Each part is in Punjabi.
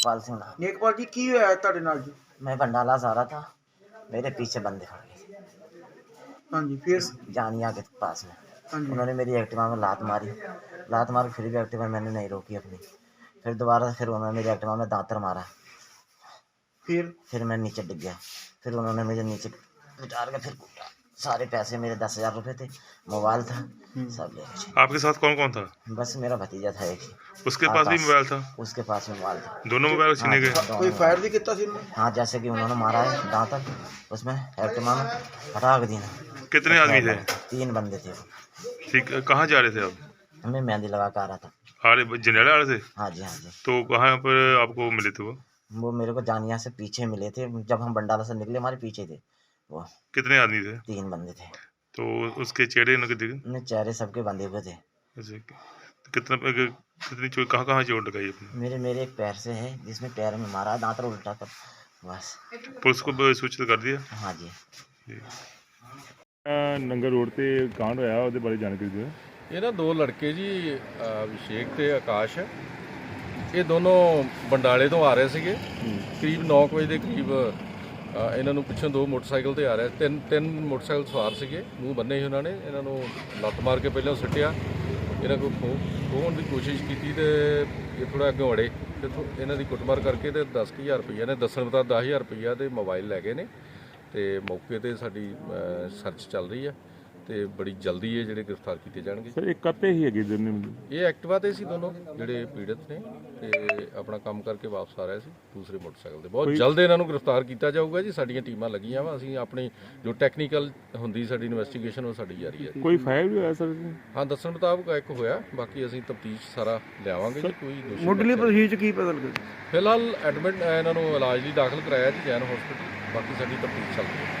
नेकपाल सिंह नाम ਨੇਕਪਾਲ ਜੀ ਕੀ ਹੋਇਆ ਤੁਹਾਡੇ ਨਾਲ ਜੀ मैं भंडाला जा रहा था मेरे पीछे बंदे खड़ गए थे ਹਾਂਜੀ ਫਿਰ जानिया के पास में ਹਾਂਜੀ उन्होंने मेरी एक्टिवा में लात मारी लात मार फिर भी एक्टिवा मैंने नहीं रोकी अपनी फिर दोबारा फिर उन्होंने मेरी एक्टिवा में दांतर मारा ਫਿਰ फिर मैं नीचे डिग गया फिर उन्होंने मुझे नीचे उतार के फिर कूटा सारे पैसे मेरे दस हज़ार रूपए थे मोबाइल था हम्म। सब ले आपके साथ कौन कौन था? बस मेरा भतीजा था एक उसके पास भी मोबाइल था? उसके पास मोबाइल था। दोनों मोबाइल छीने हाँ, गए? कोई फायर भी कितना सीन हाँ जैसे कि उन्होंने मारा है दांत उसमें एक्टिमा में फटाक कितने आदमी थे? तीन बंदे थे। ठीक कहाँ जा रहे थे आप? हमें मेहंदी लगा आ रहा था। आ रहे जंडेला आ रहे थे? हाँ जी हाँ जी। तो कहाँ पर आपको मिले थे वो? वो मेरे को जानिया से पीछे मिले थे जब हम बंडाला से निकले हमारे पीछे थे। वो कितने आदमी थे तीन बंदे थे तो उसके चेहरे उनके दिखे उन्हें चेहरे सबके बंधे हुए थे ऐसे तो कितना कितनी चोट कहाँ कहाँ चोट लगाई अपने मेरे मेरे एक पैर से है जिसमें पैर में मारा दांतर उल्टा कर बस पुलिस को ब- सूचित कर दिया हाँ जी ਨੰਗਰ ਰੋਡ ਤੇ ਕਾਂਡ ਹੋਇਆ ਉਹਦੇ ਬਾਰੇ ਜਾਣਕਾਰੀ ਦਿਓ ਇਹ ਨਾ ਦੋ ਲੜਕੇ ਜੀ ਅਹ ਅਭਿਸ਼ੇਕ ਤੇ ਆਕਾਸ਼ ਇਹ ਦੋਨੋਂ ਬੰਡਾਲੇ ਤੋਂ ਆ ਰਹੇ ਸੀਗੇ ਕਰੀਬ 9 ਵਜੇ ਦੇ ਕਰੀਬ ਅਹ ਇਹਨਾਂ ਨੂੰ ਪਿੱਛੋਂ ਦੋ ਮੋਟਰਸਾਈਕਲ ਤੇ ਆ ਰਹੇ। ਤਿੰਨ ਤਿੰਨ ਮੋਟਰਸਾਈਕਲ ਸਵਾਰ ਸੀਗੇ। ਮੂੰਹ ਬੰਨੇ ਸੀ ਉਹਨਾਂ ਨੇ। ਇਹਨਾਂ ਨੂੰ ਲੱਤ ਮਾਰ ਕੇ ਪਹਿਲਾਂ ਸੁੱਟਿਆ। ਇਹਨਾਂ ਕੋਲ ਖੋ ਖੋਹਣ ਦੀ ਕੋਸ਼ਿਸ਼ ਕੀਤੀ ਤੇ ਇਹ ਥੋੜਾ ਅੱਗੇ ਵੜੇ ਤੇ ਇਹਨਾਂ ਦੀ ਕੁੱਟਮਾਰ ਕਰਕੇ ਤੇ 10000 ਰੁਪਈਆ ਨੇ। ਦੱਸਣ ਦਾ 10000 ਰੁਪਈਆ ਤੇ ਮੋਬਾਈਲ ਲੈ ਗਏ ਨੇ। ਤੇ ਮੌਕੇ ਤੇ ਸਾਡੀ ਸਰਚ ਚੱਲ ਰਹੀ ਹੈ ਤੇ ਬੜੀ ਜਲਦੀ ਇਹ ਜਿਹੜੇ ਗ੍ਰਿਫਤਾਰ ਕੀਤੇ ਜਾਣਗੇ। ਸਰ ਇਹ ਕਰਤੇ ਹੀ ਹੈਗੇ ਦੋਨੇ ਇਹ ਐਕਟਿਵਾ ਤੇ ਸੀ ਦੋਨੋਂ ਜਿਹੜੇ ਪੀੜਤ ਨੇ ਤੇ ਆਪਣਾ ਕੰਮ ਕਰਕੇ ਵਾਪਸ ਆ ਰਹੇ ਸੀ ਦੂਸਰੇ ਮੋਟਰਸਾਈਕਲ ਤੇ। ਬਹੁਤ ਜਲਦ ਇਹਨਾਂ ਨੂੰ ਗ੍ਰਿਫਤਾਰ ਕੀਤਾ ਜਾਊਗਾ ਜੀ ਸਾਡੀਆਂ ਟੀਮਾਂ ਲੱਗੀਆਂ ਵਾ ਅਸੀਂ ਆਪਣੀ ਜੋ ਟੈਕਨੀਕਲ ਹੁੰਦੀ ਸਾਡੀ ਇਨਵੈਸਟੀਗੇਸ਼ਨ ਉਹ ਸਾਡੀ ਜਾਰੀ ਹੈ। ਕੋਈ ਫਾਇਰ ਵੀ ਹੋਇਆ ਸਰ ਹਾਂ ਦੱਸਣ ਮੁਤਾਬਕ ਇੱਕ ਹੋਇਆ ਬਾਕੀ ਅਸੀਂ ਤਫਤੀਸ਼ ਸਾਰਾ ਲਿਆਵਾਂਗੇ ਜੀ ਕੋਈ ਦੋਸ਼ੀ ਮੁੱਢਲੀ ਚ ਕੀ ਪਤਾ ਲੱਗਾ ਫਿਲਹਾਲ ਐਡਮਿਟ ਇਹਨਾਂ ਨੂੰ ਇਲਾਜ ਲਈ ਦਾਖਲ ਕਰਾਇਆ ਜੀ ਜੈਨ ਹਸਪੀਟਲ ਬਾਕੀ ਸਾਡੀ ਤਫਤੀਸ਼ ਚੱਲ ਰਹੀ ਹੈ।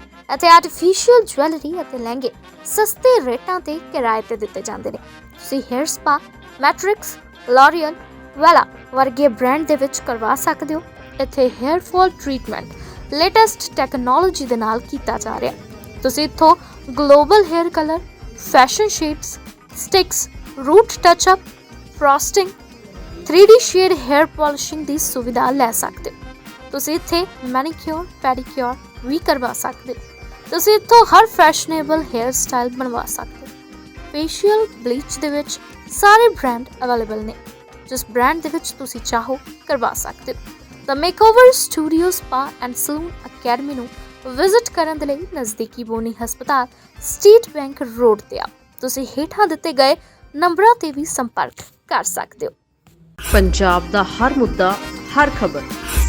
ਅਤੇ ਆਰਟੀਫੀਸ਼ੀਅਲ ਜੁਐਲਰੀ ਅਤੇ ਲਹਿੰਗੇ ਸਸਤੇ ਰੇਟਾਂ ਤੇ ਕਿਰਾਏ ਤੇ ਦਿੱਤੇ ਜਾਂਦੇ ਨੇ। ਤੁਸੀਂ hair spa Matrix L'Oreal Wella ਵਰਗੇ ਬ੍ਰਾਂਡ ਦੇ ਵਿੱਚ ਕਰਵਾ ਸਕਦੇ ਹੋ। ਇੱਥੇ hair fall treatment latest technology ਦੇ ਨਾਲ ਕੀਤਾ ਜਾ ਰਿਹਾ ਤੁਸੀਂ ਇੱਥੋਂ global hair colour fashion shapes sticks root touch up frosting 3D shade hair polishing ਦੀ ਸੁਵਿਧਾ ਲੈ ਸਕਦੇ ਹੋ। ਤੁਸੀਂ ਇੱਥੇ ਮੈਨੀਕਿਉਰ ਪੈਡੀਕਿਉਰ ਵੀ ਕਰਵਾ ਸਕਦੇ ਹੋ। ਤੁਸੀਂ ਇੱਥੋਂ ਹਰ ਫੈਸ਼ਨੇਬਲ ਹੇਅਰ ਸਟਾਈਲ ਬਣਵਾ ਸਕਦੇ ਹੋ। ਫੇਸ਼ੀਅਲ ਬਲੀਚ ਦੇ ਵਿੱਚ ਸਾਰੇ ਬ੍ਰਾਂਡ ਅਵੇਲੇਬਲ ਨੇ, ਜਿਸ ਬ੍ਰਾਂਡ ਦੇ ਵਿੱਚ ਤੁਸੀਂ ਚਾਹੋ ਕਰਵਾ ਸਕਦੇ ਹੋ। The makeover studio spa and salon academy ਨੂੰ ਵਿਜ਼ਿਟ ਕਰਨ ਦੇ ਲਈ ਨਜ਼ਦੀਕੀ ਬੋਨੀ ਹਸਪਤਾਲ ਸਟੇਟ ਬੈਂਕ ਰੋਡ ਤੇ ਆ ਤੁਸੀਂ ਹੇਠਾਂ ਦਿੱਤੇ ਗਏ ਨੰਬਰਾਂ ਤੇ ਵੀ ਸੰਪਰਕ ਕਰ ਸਕਦੇ ਹੋ। ਪੰਜਾਬ ਦਾ ਹਰ ਮੁੱਦਾ, ਹਰ ਖਬਰ